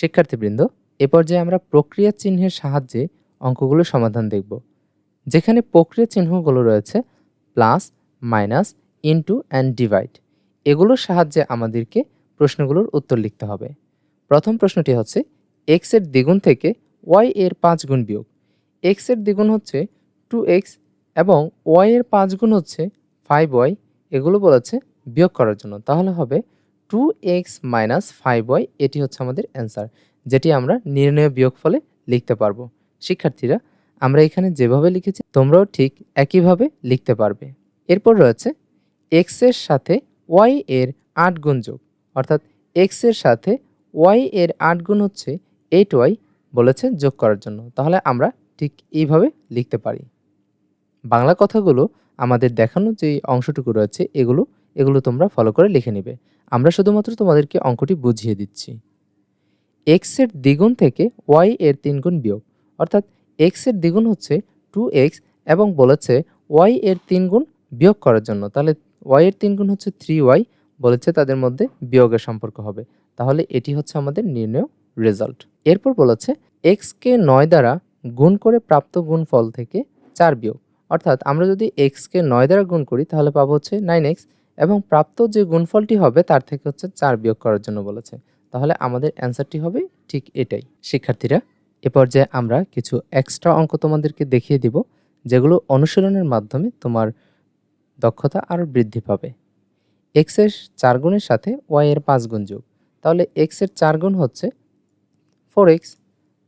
শিক্ষার্থীবৃন্দ, এ পর্যায়ে আমরা প্রক্রিয়া চিহ্নের সাহায্যে অঙ্কগুলো সমাধান দেখব। যেখানে প্রক্রিয়া চিহ্নগুলো রয়েছে plus, minus, into, and divide. এগুলোর সাহায্যে আমাদেরকে প্রশ্নগুলোর উত্তর লিখতে হবে। প্রথম প্রশ্নটি হচ্ছে এক্সের দ্বিগুণ থেকে ওয়াই এর পাঁচ গুণ বিয়োগ। এক্সের দ্বিগুণ হচ্ছে টু এক্স এবং ওয়াই এর পাঁচ গুণ হচ্ছে ফাইভ ওয়াই এগুলো বলেছে বিয়োগ করার জন্য। তাহলে হবে two X minus five Y এটি হচ্ছে আমাদের অ্যান্সার যেটি আমরা নির্ণয় বিয়োগ ফলে লিখতে পারব। শিক্ষার্থীরা, আমরা এখানে যেভাবে লিখেছি, তোমরাও ঠিক একইভাবে লিখতে পারবে। এরপর রয়েছে এক্সের সাথে ওয়াই এর আট গুণ যোগ, অর্থাৎ এক্সের সাথে ওয়াই এর আট গুণ হচ্ছে এইট ওয়াই বলেছে যোগ করার জন্য। তাহলে আমরা ঠিক এইভাবে লিখতে পারি। বাংলা কথাগুলো আমাদের দেখানো যে অংশটুকু রয়েছে, এগুলো এগুলো তোমরা ফলো করে লিখে নেবে। আমরা শুধুমাত্র তোমাদেরকে অঙ্কটি বুঝিয়ে দিচ্ছি। এক্সের দ্বিগুণ থেকে ওয়াই এর তিন গুণ বিয়োগ, অর্থাৎ এক্সের দ্বিগুণ হচ্ছে টু এক্স এবং বলেছে ওয়াই এর তিন গুণ বিয়োগ করার জন্য। তাহলে ওয়াই এর তিন গুণ হচ্ছে থ্রি ওয়াই বলেছে তাদের মধ্যে বিয়োগের সম্পর্ক হবে। তাহলে এটি হচ্ছে আমাদের নির্ণয় রেজাল্ট এরপর বলেছে এক্সকে নয় দ্বারা গুণ করে প্রাপ্ত গুণফল থেকে চার বিয়োগ, অর্থাৎ আমরা যদি এক্সকে নয় দ্বারা গুণ করি, তাহলে পাবো হচ্ছে নাইন এক্স এবং প্রাপ্ত যে গুণফলটি হবে তার থেকে হচ্ছে চার বিয়োগ করার জন্য বলেছে। তাহলে আমাদের অ্যান্সারটি হবে ঠিক এটাই। শিক্ষার্থীরা, এ পর্যায়ে আমরা কিছু এক্সট্রা অঙ্ক তোমাদেরকে দেখিয়ে দিব, যেগুলো অনুশীলনের মাধ্যমে তোমার দক্ষতা আরও বৃদ্ধি পাবে। এক্সের চার গুণের সাথে ওয়াই এর পাঁচ গুণ যোগ। তাহলে এক্সের চার গুণ হচ্ছে ফোর এক্স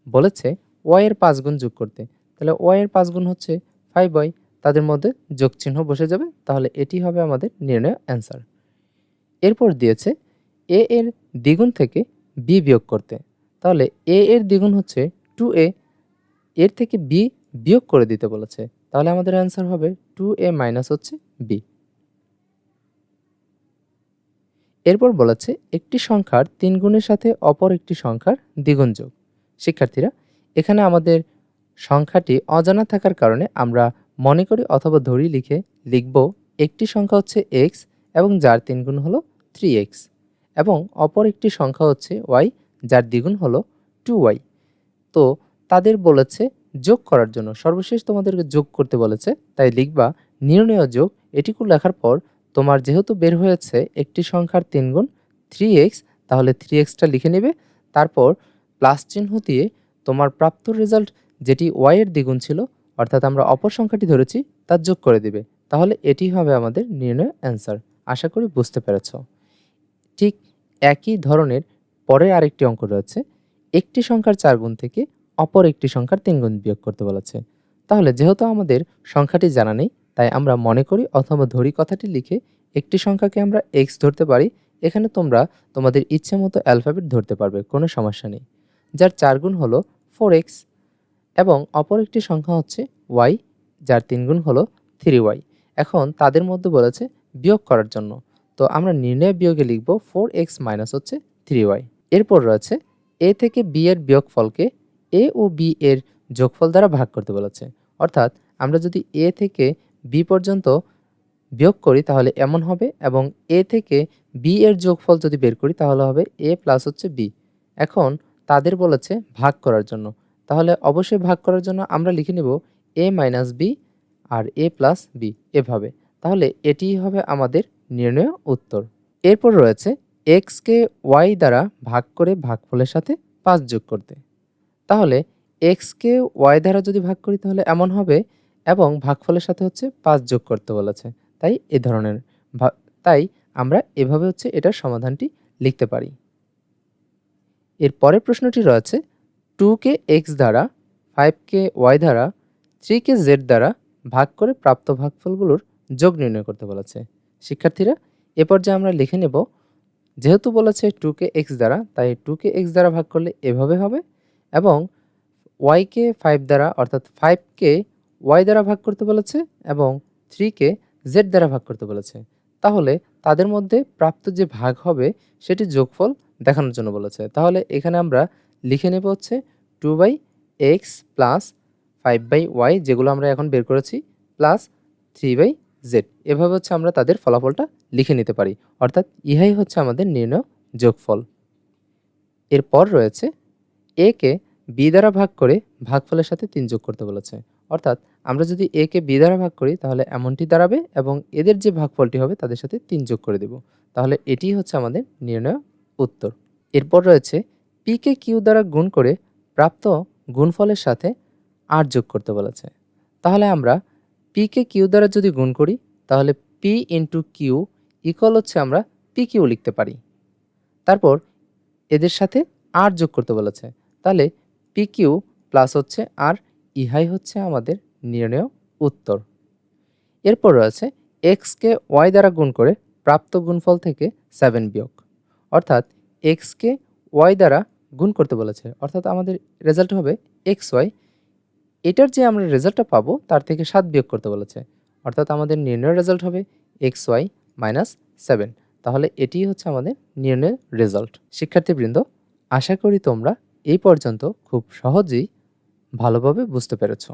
বলেছে ওয়াই এর পাঁচ গুণ যোগ করতে। তাহলে ওয়াই এর পাঁচ গুণ হচ্ছে ফাইভ ওয়াই তাদের মধ্যে যোগ চিহ্ন বসে যাবে, তাহলে এটি হবে আমাদের নির্ণয় অ্যান্সার এরপর দিয়েছে এ এর দ্বিগুণ থেকে বি বিয়োগ করতে। তাহলে এ এর দ্বিগুণ হচ্ছে টু এ এর থেকে বি বিয়োগ করে দিতে বলেছে। তাহলে আমাদের অ্যান্সার হবে টু এ মাইনাস হচ্ছে বি এরপর বলেছে, একটি সংখ্যার তিন গুণের সাথে অপর একটি সংখ্যার দ্বিগুণ যোগ। শিক্ষার্থীরা, এখানে আমাদের সংখ্যাটি অজানা থাকার কারণে আমরা মনে করি অথবা ধরি লিখে লিখব, একটি সংখ্যা হচ্ছে এক্স এবং যার তিন গুণ হলো থ্রি এক্স এবং অপর একটি সংখ্যা হচ্ছে ওয়াই যার দ্বিগুণ হলো টু ওয়াই তো তাদের বলেছে যোগ করার জন্য, সর্বশেষ তোমাদেরকে যোগ করতে বলেছে, তাই লিখবা নির্ণয় যোগ, এটিকু লেখার পর তোমার যেহেতু বের হয়েছে একটি সংখ্যার তিন গুণ থ্রি এক্স তাহলে থ্রি এক্সটা লিখে নেবে, তারপর প্লাস চিহ্ন দিয়ে তোমার প্রাপ্ত রেজাল্ট যেটি ওয়াই এর দ্বিগুণ ছিল অর্থাৎ আমরা অপর সংখ্যাটি ধরেছি তার যোগ করে দিবে। তাহলে এটি হবে আমাদের নির্ণয় অ্যান্সার আশা করি বুঝতে পেরেছ। ঠিক একই ধরনের পরে আরেকটি অঙ্ক রয়েছে। একটি সংখ্যার চার গুণ থেকে অপর একটি সংখ্যার তিন গুণ বিয়োগ করতে বলেছে। তাহলে যেহেতু আমাদের সংখ্যাটি জানা নেই, তাই আমরা মনে করি অথবা ধরি কথাটি লিখে একটি সংখ্যাকে আমরা এক্স ধরতে পারি। এখানে তোমরা তোমাদের ইচ্ছে মতো অ্যালফাবেট ধরতে পারবে, কোনো সমস্যা নেই। যার চার গুণ হলো ফোর এক্স এবং অপর একটি সংখ্যা হচ্ছে ওয়াই, যার তিন গুণ হলো থ্রি ওয়াই। এখন তাদের মধ্যে বলেছে বিয়োগ করার জন্য। তো আমরা নির্ণয় বিয়োগে লিখব ফোর এক্স মাইনাস হচ্ছে থ্রি ওয়াই। এরপর রয়েছে এ থেকে বি এর বিয়োগফলকে এ ও বি এর যোগফল দ্বারা ভাগ করতে বলেছে। অর্থাৎ আমরা যদি এ থেকে বি পর্যন্ত বিয়োগ করি তাহলে এমন হবে এবং এ থেকে বি এর যোগফল যদি বের করি তাহলে হবে এ প্লাস হচ্ছে বি। এখন তাদের বলেছে ভাগ করার জন্য। তাহলে অবশ্যই ভাগ করার জন্য আমরা লিখে নেব এ মাইনাস বি আর এ প্লাস বি এভাবে। তাহলে এটিই হবে আমাদের নির্ণয় উত্তর। এরপর রয়েছে এক্সকে ওয়াই দ্বারা ভাগ করে ভাগফলের সাথে পাঁচ যোগ করতে। তাহলে এক্সকে ওয়াই দ্বারা যদি ভাগ করি তাহলে এমন হবে এবং ভাগফলের সাথে হচ্ছে পাঁচ যোগ করতে বলেছে। তাই এ ধরনের তাই আমরা এভাবে হচ্ছে এটার সমাধানটি লিখতে পারি। এর পরের প্রশ্নটি রয়েছে টুকে এক্স দ্বারা, ফাইভকে ওয়াই দ্বারা, থ্রিকে জেড দ্বারা ভাগ করে প্রাপ্ত ভাগফলগুলোর যোগ নির্ণয় করতে বলেছে। শিক্ষার্থীরা, এ পর্যায়ে আমরা লিখে নেব, যেহেতু বলেছে টুকে এক্স দ্বারা, তাই টুকে এক্স দ্বারা ভাগ করলে এভাবে হবে এবং ওয়াইকে ফাইভ দ্বারা, অর্থাৎ ফাইভকে ওয়াই দ্বারা ভাগ করতে বলেছে এবং থ্রিকে জেড দ্বারা ভাগ করতে বলেছে। তাহলে তাদের মধ্যে প্রাপ্ত যে ভাগ হবে, সেটি যোগফল দেখানোর জন্য বলেছে। তাহলে এখানে আমরা লিখে নেব হচ্ছে two by X plus five by Y যেগুলো আমরা এখন বের করেছি প্লাস থ্রি বাই জেড এভাবে হচ্ছে আমরা তাদের ফলাফলটা লিখে নিতে পারি। অর্থাৎ ইহাই হচ্ছে আমাদের নির্ণয় যোগফল। এরপর রয়েছে এ কে বি দ্বারা ভাগ করে ভাগফলের সাথে তিন যোগ করতে বলেছে। অর্থাৎ আমরা যদি এ কে বি দ্বারা ভাগ করি, তাহলে এমনটি দাঁড়াবে এবং এদের যে ভাগফলটি হবে, তাদের সাথে তিন যোগ করে দেব। তাহলে এটি হচ্ছে আমাদের নির্ণয় উত্তর। এরপর রয়েছে পি কে কিউ দ্বারা গুণ করে প্রাপ্ত গুণফলের সাথে আর যোগ করতে বলেছে। তাহলে আমরা পি কে কিউ দ্বারা যদি গুণ করি, তাহলে পি ইন্টু কিউ ইকুয়াল হচ্ছে আমরা পি কিউ লিখতে পারি। তারপর এদের সাথে আর যোগ করতে বলেছে। তাহলে পি কিউ প্লাস হচ্ছে আর, ইহাই হচ্ছে আমাদের নির্ণয় উত্তর। এরপর রয়েছে এক্সকে ওয়াই দ্বারা গুণ করে প্রাপ্ত গুণফল থেকে সেভেন বিয়োগ। অর্থাৎ এক্সকে ওয়াই দ্বারা গুণ করতে বলেছে। অর্থাৎ আমাদের রেজাল্ট হবে এক্স ওয়াই এটার যে আমরা রেজাল্টটা পাবো, তার থেকে সাত বিয়োগ করতে বলেছে। অর্থাৎ আমাদের নির্ণয়ের রেজাল্ট হবে এক্স ওয়াই মাইনাস সেভেন তাহলে এটি হচ্ছে আমাদের নির্ণয়ের রেজাল্ট শিক্ষার্থীবৃন্দ, আশা করি তোমরা এই পর্যন্ত খুব সহজেই ভালোভাবে বুঝতে পেরেছ।